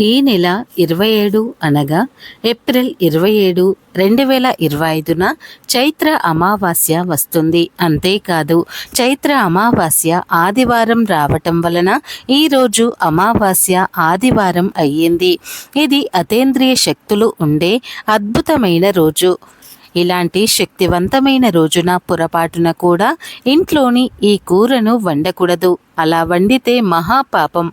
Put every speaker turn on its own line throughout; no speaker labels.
ఈ నెల ఇరవై ఏడు అనగా ఏప్రిల్ ఇరవై ఏడు రెండు వేల ఇరవై ఐదున చైత్ర అమావాస్య వస్తుంది. అంతేకాదు చైత్ర అమావాస్య ఆదివారం రావటం వలన ఈరోజు అమావాస్య ఆదివారం అయ్యింది. ఇది అతేంద్రియ శక్తులు ఉండే అద్భుతమైన రోజు. ఇలాంటి శక్తివంతమైన రోజున పొరపాటున కూడా ఇంట్లోని ఈ కూరను వండకూడదు. అలా వండితే మహాపాపం.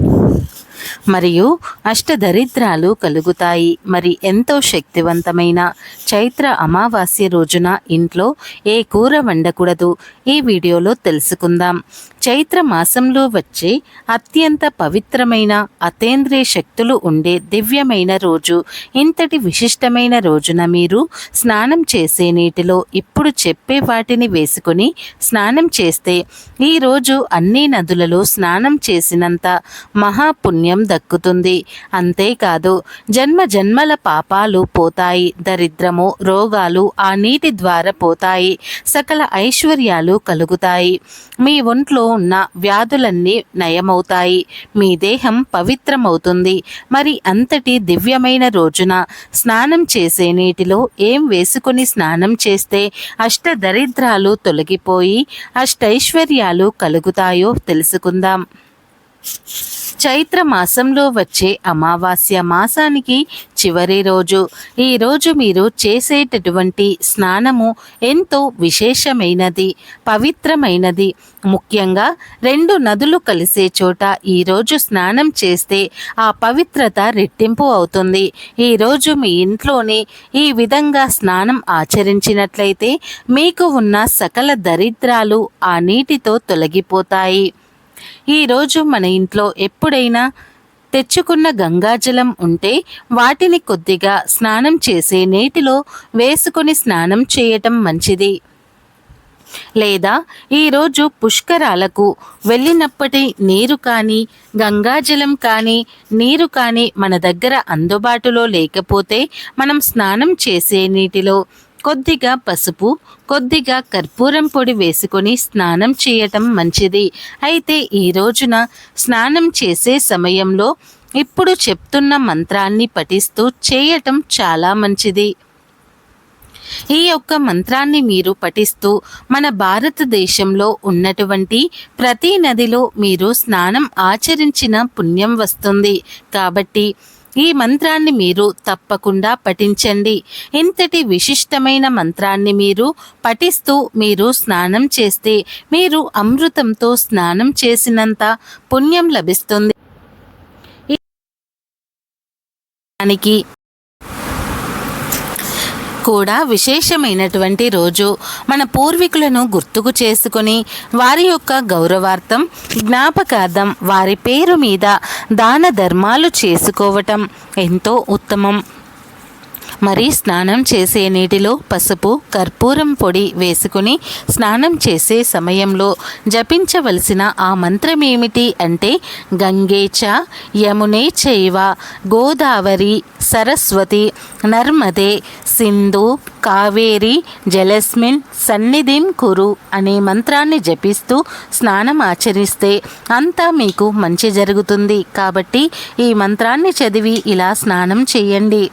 మరియు అష్టదరిద్రాలు కలుగుతాయి. మరి ఎంతో శక్తివంతమైన చైత్ర అమావాస్య రోజున ఇంట్లో ఏ కూర వండకూడదు? ఈ వీడియోలో తెలుసుకుందాం. చైత్ర మాసంలో వచ్చే అత్యంత పవిత్రమైన అతేంద్రియ శక్తులు ఉండే దివ్యమైన రోజు. ఇంతటి విశిష్టమైన రోజున మీరు స్నానం చేసే నీటిలో ఇప్పుడు చెప్పే వాటిని వేసుకుని స్నానం చేస్తే ఈరోజు అన్ని నదులలో స్నానం చేసినంత మహాపుణ్యం దక్కుతుంది. అంతేకాదు జన్మ జన్మల పాపాలు పోతాయి దరిద్రము రోగాలు ఆ నీటి ద్వారా పోతాయి సకల ఐశ్వర్యాలు కలుగుతాయి. మీ ఒంట్లో ఉన్న వ్యాధులన్నీ నయమవుతాయి మీ దేహం పవిత్రమవుతుంది. మరి అంతటి దివ్యమైన రోజున స్నానం చేసే నీటిలో ఏం వేసుకుని స్నానం చేస్తే అష్ట దరిద్రాలు తొలగిపోయి అష్టైశ్వర్యాలు కలుగుతాయో తెలుసుకుందాం. చైత్ర మాసంలో వచ్చే అమావాస్య మాసానికి చివరి రోజు. ఈ రోజు మీరు చేసేటటువంటి స్నానము ఎంతో విశేషమైనది పవిత్రమైనది. ముఖ్యంగా రెండు నదులు కలిసే చోట ఈరోజు స్నానం చేస్తే ఆ పవిత్రత రెట్టింపు అవుతుంది. ఈరోజు మీ ఇంట్లోనే ఈ విధంగా స్నానం ఆచరించినట్లయితే మీకు ఉన్న సకల దరిద్రాలు ఆ నీటితో తొలగిపోతాయి. ఈరోజు మన ఇంట్లో ఎప్పుడైనా తెచ్చుకున్న గంగాజలం ఉంటే వాటిని కొద్దిగా స్నానం చేసే నీటిలో వేసుకొని స్నానం చేయటం మంచిది. లేదా ఈరోజు పుష్కరాలకు వెళ్ళినప్పటి నీరు కానీ గంగాజలం కానీ నీరు కానీ మన దగ్గర అందుబాటులో లేకపోతే మనం స్నానం చేసే నీటిలో కొద్దిగా పసుపు కొద్దిగా కర్పూరం పొడి వేసుకొని స్నానం చేయటం మంచిది. అయితే ఈ రోజున స్నానం చేసే సమయంలో ఇప్పుడు చెప్తున్న మంత్రాన్ని పఠిస్తూ చేయటం చాలా మంచిది. ఈ యొక్క మంత్రాన్ని మీరు పఠిస్తూ మన భారతదేశంలో ఉన్నటువంటి ప్రతి నదిలో మీరు స్నానం ఆచరించిన పుణ్యం వస్తుంది. కాబట్టి ఈ మంత్రాన్ని మీరు తప్పకుండా పఠించండి. ఇంతటి విశిష్టమైన మంత్రాన్ని మీరు పఠిస్తూ మీరు స్నానం చేస్తే మీరు అమృతంతో స్నానం చేసినంత పుణ్యం లభిస్తుంది. దానికి కూడా విశేషమైనటువంటి రోజు. మన పూర్వీకులను గుర్తుకు చేసుకొని వారి యొక్క గౌరవార్థం జ్ఞాపకార్థం వారి పేరు మీద దాన ధర్మాలు చేసుకోవటం ఎంతో ఉత్తమం. మరి స్నానం చేసే నీటిలో పసుపు కర్పూరం పొడి వేసుకుని స్నానం చేసే సమయంలో జపించవలసిన ఆ మంత్రం ఏమిటి అంటే గంగేచ యమునే చైవ గోదావరి సరస్వతి నర్మదే సింధు కావేరి జలస్మిన్ సన్నిధిం కురు అనే మంత్రాన్ని జపిస్తూ స్నానం ఆచరిస్తే అంతా మీకు మంచి జరుగుతుంది. కాబట్టి ఈ మంత్రాన్ని చదివి ఇలా స్నానం చేయండి.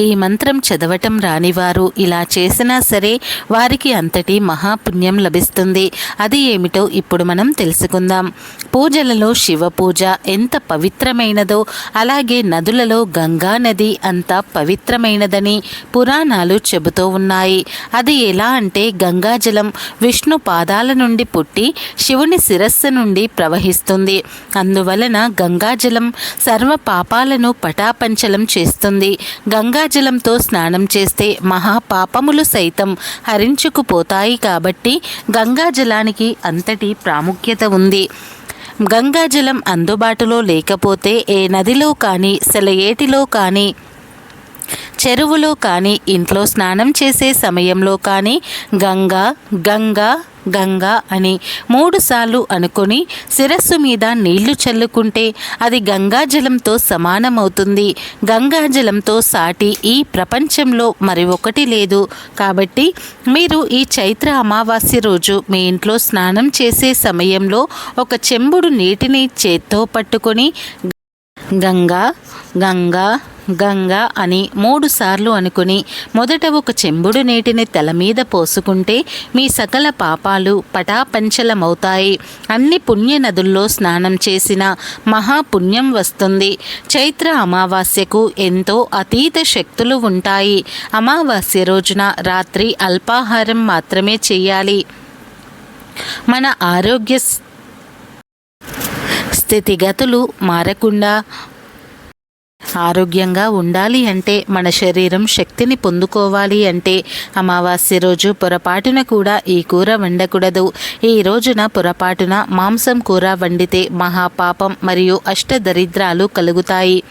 ఈ మంత్రం చదవటం రానివారు. ఇలా చేసినా సరే వారికి అంతటి మహాపుణ్యం లభిస్తుంది. అది ఏమిటో ఇప్పుడు మనం తెలుసుకుందాం. పూజలలో శివ పూజ ఎంత పవిత్రమైనదో అలాగే నదులలో గంగా నది అంత పవిత్రమైనదని పురాణాలు చెబుతూ ఉన్నాయి. అది ఎలా అంటే గంగాజలం విష్ణు పాదాల నుండి పుట్టి శివుని శిరస్సు నుండి ప్రవహిస్తుంది. అందువలన గంగాజలం సర్వ పాపాలను పటాపంచలం చేస్తుంది. గంగా గంగాజలంతో స్నానం చేస్తే మహాపాపములు సైతం హరించుకుపోతాయి కాబట్టి గంగాజలానికి అంతటి ప్రాముఖ్యత ఉంది. గంగాజలం అందుబాటులో లేకపోతే ఏ నదిలో కానీ సెలయేటిలో కానీ చెరువులో కానీ ఇంట్లో స్నానం చేసే సమయంలో కానీ గంగా గంగా గంగా అని మూడుసార్లు అనుకొని శిరస్సు మీద నీళ్ళు చల్లుకుంటే అది గంగాజలంతో సమానమవుతుంది. గంగాజలంతో సాటి ఈ ప్రపంచంలో మరి ఒకటి లేదు. కాబట్టి మీరు ఈ చైత్ర అమావాస్య రోజు మీ ఇంట్లో స్నానం చేసే సమయంలో ఒక చెంబుడు నీటిని చేత్తో పట్టుకొని గంగా గంగా గంగా అని మూడుసార్లు అనుకుని మొదట ఒక చెంబుడు నీటిని తల మీద పోసుకుంటే మీ సకల పాపాలు పటాపంచలమవుతాయి. అన్ని పుణ్య నదుల్లో స్నానం చేసిన మహాపుణ్యం వస్తుంది. చైత్ర అమావాస్యకు ఎంతో అతీత శక్తులు ఉంటాయి. అమావాస్య రోజున రాత్రి అల్పాహారం మాత్రమే చేయాలి. మన ఆరోగ్య స్థితిగతులు మారకుండా ఆరోగ్యంగా ఉండాలి అంటే మన శరీరం శక్తిని పొందుకోవాలి అంటే అమావాస్య రోజు పొరపాటున కూడా ఈ కూర వండకూడదు. ఈ రోజున పొరపాటున మాంసం కూర వండితే మహాపాపం మరియు అష్టదరిద్రాలు కలుగుతాయి.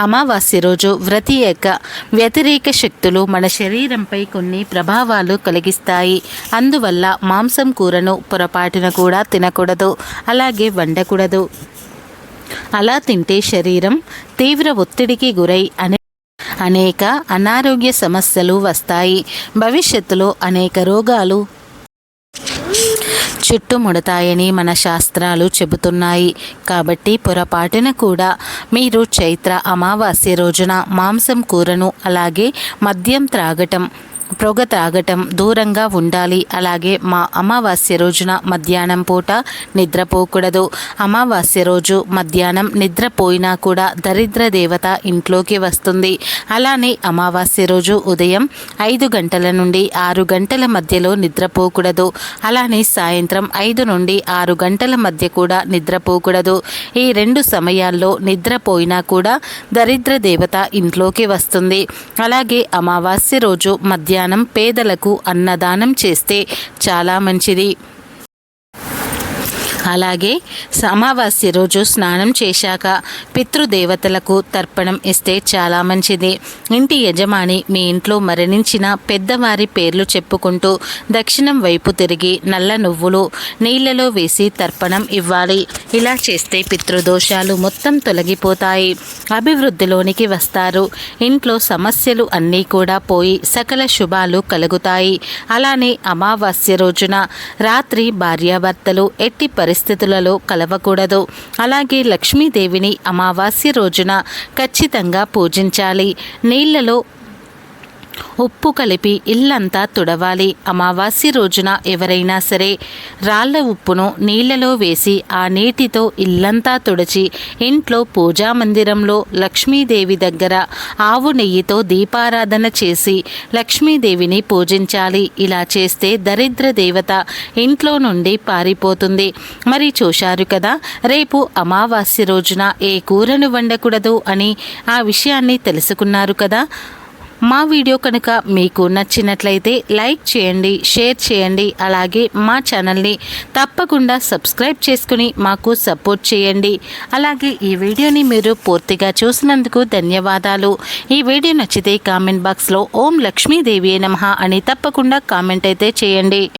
అమావాస్య రోజు వ్రతి యొక్క వ్యతిరేక శక్తులు మన శరీరంపై కొన్ని ప్రభావాలు కలిగిస్తాయి. అందువల్ల మాంసం కూరను పొరపాటున కూడా తినకూడదు. అలాగే వండకూడదు. అలా తింటే శరీరం తీవ్ర ఒత్తిడికి గురై అనే అనేక అనారోగ్య సమస్యలు వస్తాయి. భవిష్యత్తులో అనేక రోగాలు చుట్టుముడతాయని మన శాస్త్రాలు చెబుతున్నాయి. కాబట్టి పొరపాటున కూడా మీరు చైత్ర అమావాస్య రోజున మాంసం కూరను అలాగే మద్యం త్రాగటం పొగ తాగటం దూరంగా ఉండాలి. అలాగే మా అమావాస్య రోజున మధ్యాహ్నం పూట నిద్రపోకూడదు. అమావాస్య రోజు మధ్యాహ్నం నిద్రపోయినా కూడా దరిద్ర దేవత ఇంట్లోకి వస్తుంది. అలానే అమావాస్య రోజు ఉదయం ఐదు గంటల నుండి ఆరు గంటల మధ్యలో నిద్రపోకూడదు. అలానే సాయంత్రం ఐదు నుండి ఆరు గంటల మధ్య కూడా నిద్రపోకూడదు. ఈ రెండు సమయాల్లో నిద్రపోయినా కూడా దరిద్ర దేవత ఇంట్లోకి వస్తుంది. అలాగే అమావాస్య రోజు మధ్య మధ్యాహ్నం పేదలకు అన్నదానం చేస్తే చాలా మంచిది. అలాగే అమావాస్య రోజు స్నానం చేశాక పితృదేవతలకు తర్పణం ఇస్తే చాలా మంచిది. ఇంటి యజమాని మీ ఇంట్లో మరణించిన పెద్దవారి పేర్లు చెప్పుకుంటూ దక్షిణం వైపు తిరిగి నల్ల నువ్వులు నీళ్ళలో వేసి తర్పణం ఇవ్వాలి. ఇలా చేస్తే పితృదోషాలు మొత్తం తొలగిపోతాయి. అభివృద్ధిలోనికి వస్తారు. ఇంట్లో సమస్యలు అన్నీ కూడా పోయి సకల శుభాలు కలుగుతాయి. అలానే అమావాస్య రోజున రాత్రి భార్యాభర్తలు ఎట్టి పరిస్థితి పరిస్థితులలో కలవకూడదు. అలాగే లక్ష్మీదేవిని అమావాస్య రోజున ఖచ్చితంగా పూజించాలి. నీళ్ళలో ఉప్పు కలిపి ఇల్లంతా తుడవాలి. అమావాస్య రోజున ఎవరైనా సరే రాళ్ళ ఉప్పును నీళ్ళలో వేసి ఆ నీటితో ఇల్లంతా తుడిచి ఇంట్లో పూజా మందిరంలో లక్ష్మీదేవి దగ్గర ఆవు నెయ్యితో దీపారాధన చేసి లక్ష్మీదేవిని పూజించాలి. ఇలా చేస్తే దరిద్ర దేవత ఇంట్లో నుండి పారిపోతుంది. మరి చూశారు కదా రేపు అమావాస్య రోజున ఏ కూరను వండకూడదు అని ఆ విషయాన్ని తెలుసుకున్నారు కదా. మా వీడియో కనుక మీకు నచ్చినట్లయితే లైక్ చేయండి షేర్ చేయండి అలాగే మా ఛానల్ని తప్పకుండా సబ్స్క్రైబ్ చేసుకుని మాకు సపోర్ట్ చేయండి. అలాగే ఈ వీడియోని మీరు పూర్తిగా చూసినందుకు ధన్యవాదాలు. ఈ వీడియో నచ్చితే కామెంట్ బాక్స్లో ఓం లక్ష్మీదేవి నమ అని తప్పకుండా కామెంట్ అయితే చేయండి.